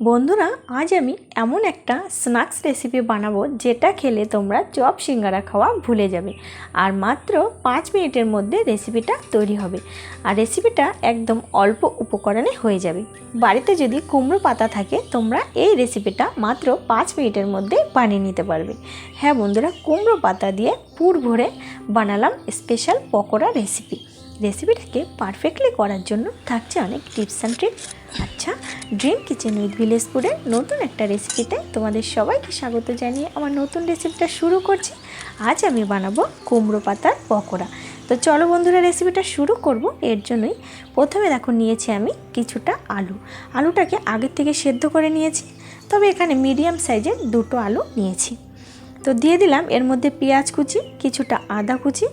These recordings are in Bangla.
বন্ধুরা, আজ আমি এমন একটা স্ন্যাক্স রেসিপি বানাবো যেটা খেলে তোমরা চপ সিঙ্গারা খাওয়া ভুলে যাবে। আর মাত্র পাঁচ মিনিটের মধ্যে রেসিপিটা তৈরি হবে। আর রেসিপিটা একদম অল্প উপকরণে হয়ে যাবে। বাড়িতে যদি কুমড়ো পাতা থাকে, তোমরা এই রেসিপিটা মাত্র পাঁচ মিনিটের মধ্যে বানিয়ে নিতে পারবে। হ্যাঁ বন্ধুরা, কুমড়ো পাতা দিয়ে পুর ভরে বানালাম স্পেশাল পকোড়া রেসিপি রেসিপিটাকে পারফেক্টলি করার জন্য থাকছে অনেক টিপস অ্যান্ড ট্রিক্স। আচ্ছা ড্রিম কিচেন উইথ ভিলেজ ফুডের নতুন একটা রেসিপিতে তোমাদের সবাইকে স্বাগত জানিয়ে আমার নতুন রেসিপিটা শুরু করছি। আজ আমি বানাবো কুমড়ো পাতার পকোড়া। তো চলো বন্ধুরা, রেসিপিটা শুরু করব। এর জন্যই প্রথমে দেখো নিয়েছি আমি কিছুটা আলু। আলুটাকে আগের থেকে সেদ্ধ করে নিয়েছি। তবে এখানে মিডিয়াম সাইজের দুটো আলু নিয়েছি। তো দিয়ে দিলাম এর মধ্যে পেঁয়াজ কুচি, কিছুটা আদা কুচি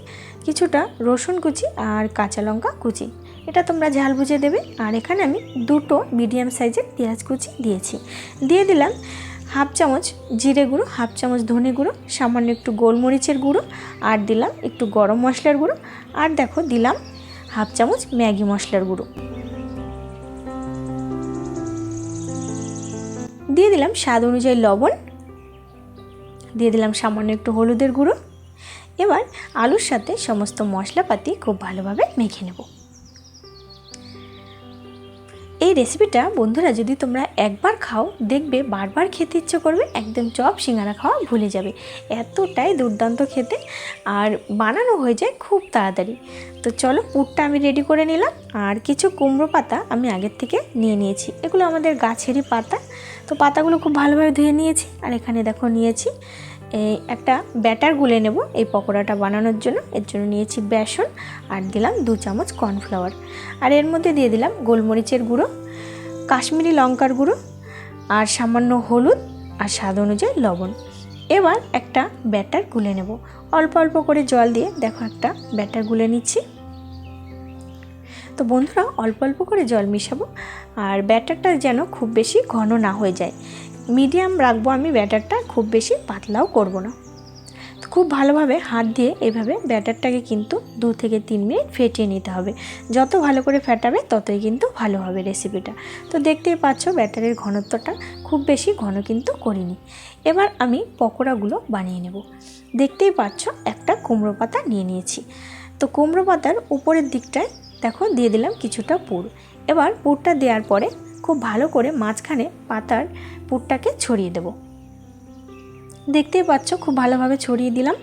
কিছুটা রসুন কুচি আর কাঁচা লঙ্কা কুচি। এটা তোমরা ঝাল বুঝে দেবে। আর এখানে আমি দুটো মিডিয়াম সাইজের পেঁয়াজ কুচি দিয়েছি। দিয়ে দিলাম হাফ চামচ জিরে গুঁড়ো, হাফ চামচ ধনে গুঁড়ো, সামান্য একটু গোলমরিচের গুঁড়ো আর দিলাম একটু গরম মশলার গুঁড়ো। আর দেখো, দিলাম হাফ চামচ ম্যাগি মশলার গুঁড়ো। দিয়ে দিলাম স্বাদ অনুযায়ী লবণ। দিয়ে দিলাম সামান্য একটু হলুদের গুঁড়ো। এবার আলুর সাথে সমস্ত মশলাপাতি খুব ভালোভাবে মেখে নেব। এই রেসিপিটা বন্ধুরা যদি তোমরা একবার খাও, দেখবে বারবার খেতে ইচ্ছে করবে, একদম চপ সিঙ্গারা খাওয়া ভুলে যাবে। এতটাই দুর্দান্ত খেতে আর বানানো হয়ে যায় খুব তাড়াতাড়ি। তো চলো পুরটা আমি রেডি করে নিলাম আর কিছু কুমড়ো পাতা আমি আগের থেকে নিয়ে নিয়েছি। এগুলো আমাদের গাছেরই পাতা। তো পাতাগুলো খুব ভালোভাবে ধুয়ে নিয়েছি আর এখানে দেখো নিয়েছি একটা ব্যাটার গুলে নেব এই পকোড়াটা বানানোর জন্য। এর জন্য নিয়েছি বেসন আর দিলাম দু চামচ কর্নফ্লাওয়ার। আর এর মধ্যে দিয়ে দিলাম গোলমরিচের গুঁড়ো, কাশ্মীরি লঙ্কার গুঁড়ো আর সামান্য হলুদ আর স্বাদ অনুযায়ী লবণ। এবার একটা ব্যাটার গুলে নেব। অল্প অল্প করে জল দিয়ে দেখো একটা ব্যাটার গুলে নিচ্ছি। তো বন্ধুরা, অল্প অল্প করে জল মিশাবো আর ব্যাটারটা যেন খুব বেশি ঘন না হয়ে যায়। মিডিয়াম রাখব আমি ব্যাটারটা, খুব বেশি পাতলাও করব না। খুব ভালোভাবে হাত দিয়ে এভাবে ব্যাটারটাকে কিন্তু দু থেকে তিন মিনিট ফেটিয়ে নিতে হবে। যত ভালো করে ফেটাবে, ততই কিন্তু ভালো হবে রেসিপিটা তো দেখতেই পাচ্ছ ব্যাটারের ঘনত্বটা খুব বেশি ঘন কিন্তু করিনি। এবার আমি পকোড়াগুলো বানিয়ে নেব। দেখতেই পাচ্ছ একটা কুমড়ো পাতা নিয়ে নিয়েছি। তো কুমড়ো পাতার উপরের দিকটায় দেখো দিয়ে দিলাম কিছুটা পুর। এবার পুরটা দেওয়ার পরে খুব ভালো করে মাঝখানে পাতার পুরটাকে ছড়িয়ে দেব। দেখতেই পাচ্ছ, খুব ভালোভাবে ছড়িয়ে দিলাম।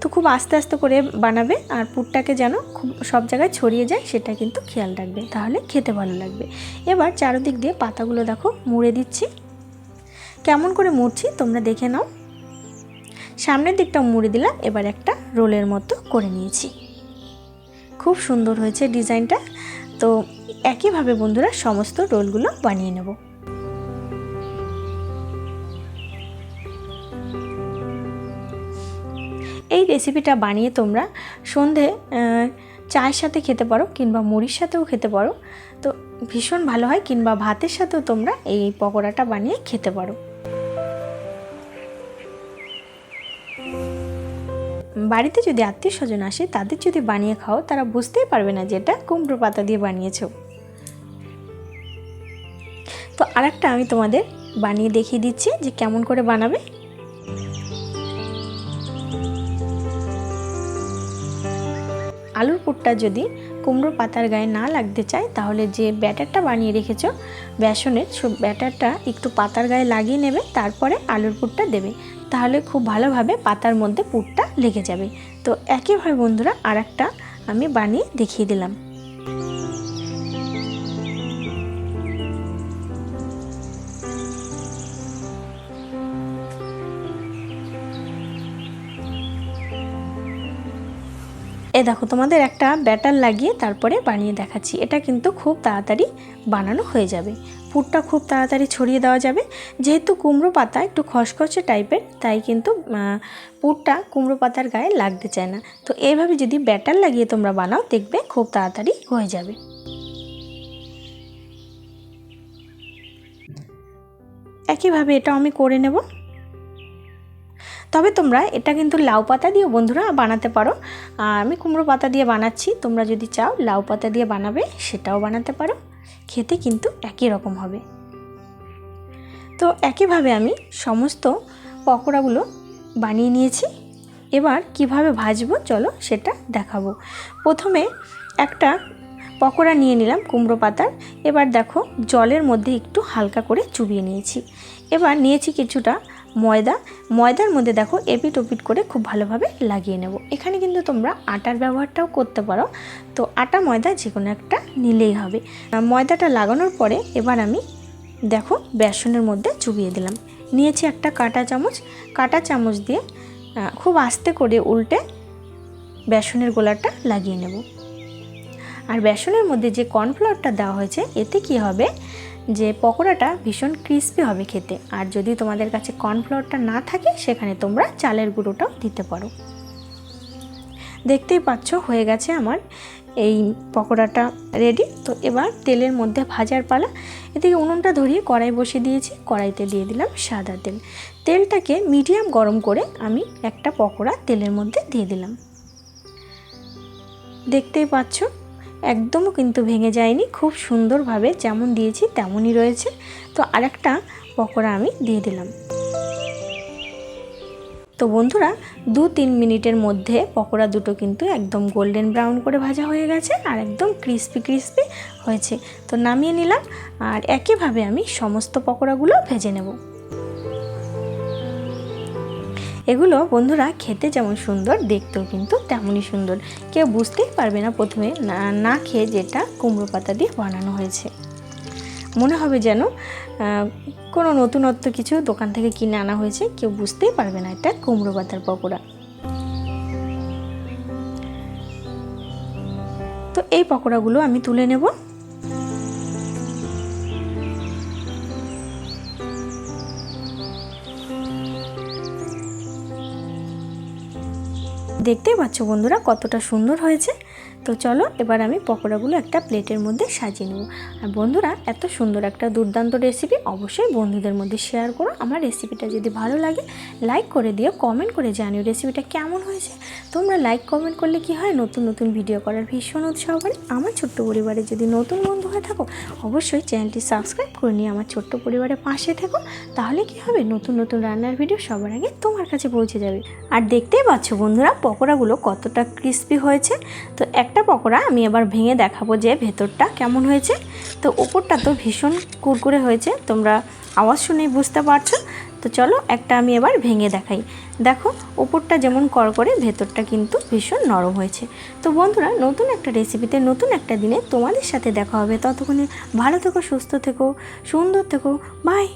তো খুব আস্তে আস্তে করে বানাবে আর পুরটাকে যেন খুব সব জায়গায় ছড়িয়ে যায়, সেটা কিন্তু খেয়াল রাখবে। তাহলে খেতে ভালো লাগবে। এবার চারদিক দিয়ে পাতাগুলো দেখো, মুড়ে দিচ্ছি। কেমন করে মুড়ছি তোমরা দেখে নাও। সামনের দিকটা মুড়ে দিলাম, এবার একটা রোলের মতো করে নিয়েছি। খুব সুন্দর হয়েছে ডিজাইনটা। তো একইভাবে বন্ধুরা সমস্ত রোলগুলো বানিয়ে নেব। এই রেসিপিটা বানিয়ে তোমরা সন্ধে চায়ের সাথে খেতে পারো কিংবা মুড়ির সাথেও খেতে পারো। তো ভীষণ ভালো হয় কিংবা ভাতের সাথেও তোমরা এই পকোড়াটা বানিয়ে খেতে পারো। বাড়িতে যদি আত্মীয় স্বজন আসে, তাদের যদি বানিয়ে খাও, তারা বুঝতেই পারবে না যে এটা কুমড়ো পাতা দিয়ে বানিয়েছো। তো আরেকটা আমি তোমাদের বানিয়ে দেখিয়ে দিচ্ছি যে কেমন করে বানাবে। আলুর পুরটা যদি কুমড়ো পাতার গায়ে না লাগতে চায়, তাহলে যে ব্যাটারটা বানিয়ে রেখেছ, বেসনের ব্যাটারটা একটু পাতার গায়ে লাগিয়ে নেবে, তারপরে আলুর পুরটা দেবে। তাহলে খুব ভালোভাবে পাতার মধ্যে পুরটা লেগে যাবে। তো একইভাবে বন্ধুরা আর একটা আমি বানিয়ে দেখিয়ে দিলাম। এ দেখো, তোমাদের একটা ব্যাটার লাগিয়ে তারপরে বানিয়ে দেখাচ্ছি। এটা কিন্তু খুব তাড়াতাড়ি বানানো হয়ে যাবে। পুরটা খুব তাড়াতাড়ি ছড়িয়ে দেওয়া যাবে। যেহেতু কুমড়ো পাতা একটু খসখসে টাইপের, তাই কিন্তু পুরটা কুমড়ো পাতার গায়ে লাগতে চায় না। তো এইভাবে যদি ব্যাটার লাগিয়ে তোমরা বানাও, দেখবে খুব তাড়াতাড়ি হয়ে যাবে। একইভাবে এটা আমি করে নেব। তবে তোমরা এটা কিন্তু লাউ পাতা দিয়েও বন্ধুরা বানাতে পারো। আমি কুমড়ো পাতা দিয়ে বানাচ্ছি, তোমরা যদি চাও লাউ পাতা দিয়ে বানাবে, সেটাও বানাতে পারো। খেতে কিন্তু একই রকম হবে। তো একইভাবে আমি সমস্ত পকোড়াগুলো বানিয়ে নিয়েছি। এবার কীভাবে ভাজবো চলো সেটা দেখাবো। প্রথমে একটা পকোড়া নিয়ে নিলাম কুমড়ো পাতার। এবার দেখো জলের মধ্যে একটু হালকা করে চুবিয়ে নিয়েছি। এবার নিয়েছি কিছুটা ময়দা, ময়দার মধ্যে দেখো এপিট ওপিট করে খুব ভালোভাবে লাগিয়ে নেব। এখানে কিন্তু তোমরা আটার ব্যবহারটাও করতে পারো। তো আটা, ময়দা যে কোনো একটা নিলেই হবে। ময়দাটা লাগানোর পরে এবার আমি দেখো বেসনের মধ্যে চুবিয়ে দিলাম। নিয়েছি একটা কাঁটা চামচ। কাঁটা চামচ দিয়ে খুব আস্তে করে উল্টে বেসনের গোলাটা লাগিয়ে নেব। আর বেসনের মধ্যে যে কর্নফ্লাওয়ারটা দেওয়া হয়েছে, এতে কি হবে? যে পকোড়াটা ভীষণ ক্রিস্পি হবে খেতে। আর যদি তোমাদের কাছে কর্নফ্লাওয়ারটা না থাকে, সেখানে তোমরা চালের গুঁড়োটাও দিতে পারো। দেখতেই পাচ্ছ, হয়ে গেছে আমার এই পকোড়াটা রেডি তো এবার তেলের মধ্যে ভাজার পালা। এদিকে উনুনটা ধরিয়ে কড়াই বসিয়ে দিয়েছি। কড়াইতে দিয়ে দিলাম সাদা তেল। তেলটাকে মিডিয়াম গরম করে আমি একটা পকোড়া তেলের মধ্যে দিয়ে দিলাম। দেখতেই পাচ্ছ একদমও কিন্তু ভেঙে যায়নি। খুব সুন্দরভাবে যেমন দিয়েছি তেমনই রয়েছে। তো আরেকটা পকোড়া আমি দিয়ে দিলাম। তো বন্ধুরা, দু তিন মিনিটের মধ্যে পকোড়া দুটো কিন্তু একদম গোল্ডেন ব্রাউন করে ভাজা হয়ে গেছে আর একদম ক্রিস্পি ক্রিস্পি হয়েছে। তো নামিয়ে নিলাম আর একইভাবে আমি সমস্ত পকোড়াগুলো ভেজে নেব। এগুলো বন্ধুরা খেতে যেমন সুন্দর, দেখতেও কিন্তু তেমনই সুন্দর। কেউ বুঝতেই পারবে না প্রথমে না খেয়ে যেটা কুমড়ো পাতা দিয়ে বানানো হয়েছে। মনে হবে যেন কোনো নতুনত্ব কিছু দোকান থেকে কিনে আনা হয়েছে, কেউ বুঝতেই পারবে না এটা কুমড়ো পাতার পকোড়া। তো এই পকোড়াগুলো আমি তুলে নেব। দেখতেই পাচ্ছ বন্ধুরা কতটা সুন্দর হয়েছে। তো চলো, এবার আমি পকোড়াগুলো একটা প্লেটের মধ্যে সাজিয়ে নেব। আর বন্ধুরা, এত সুন্দর একটা দুর্দান্ত রেসিপি অবশ্যই বন্ধুদের মধ্যে শেয়ার করো। আমার রেসিপিটা যদি ভালো লাগে লাইক করে দিও কমেন্ট করে জানিও রেসিপিটা কেমন হয়েছে। তোমরা লাইক কমেন্ট করলে কি হয়? নতুন নতুন ভিডিও করার ভীষণ উৎসাহ বাড়ে। আমার ছোট্ট পরিবারে যদি নতুন বন্ধু হয়ে থাকো, অবশ্যই চ্যানেলটি সাবস্ক্রাইব করে নিয়ে আমার ছোট্ট পরিবারের পাশে থেকো। তাহলে কি হবে? নতুন নতুন রান্নার ভিডিও সবার আগে তোমার কাছে পৌঁছে যাবে। আর দেখতেই পাচ্ছ বন্ধুরা, পকোড়াগুলো কতটা ক্রিস্পি হয়েছে। তো একটা পকোড়া আমি এবার ভেঙে দেখাবো যে ভেতরটা কেমন হয়েছে। তো ওপরটা তো ভীষণ কুরকুরে হয়েছে, তোমরা আওয়াজ শুনেই বুঝতে পারছ। তো চলো একটা আমি এবার ভেঙে দেখাই। দেখো, ওপরটা যেমন করকরে, ভেতরটা কিন্তু ভীষণ নরম হয়েছে। তো বন্ধুরা, নতুন একটা রেসিপিতে, নতুন একটা দিনে তোমাদের সাথে দেখা হবে। ততক্ষণে ভালো থেকো, সুস্থ থেকো, সুন্দর থেকো। বাই!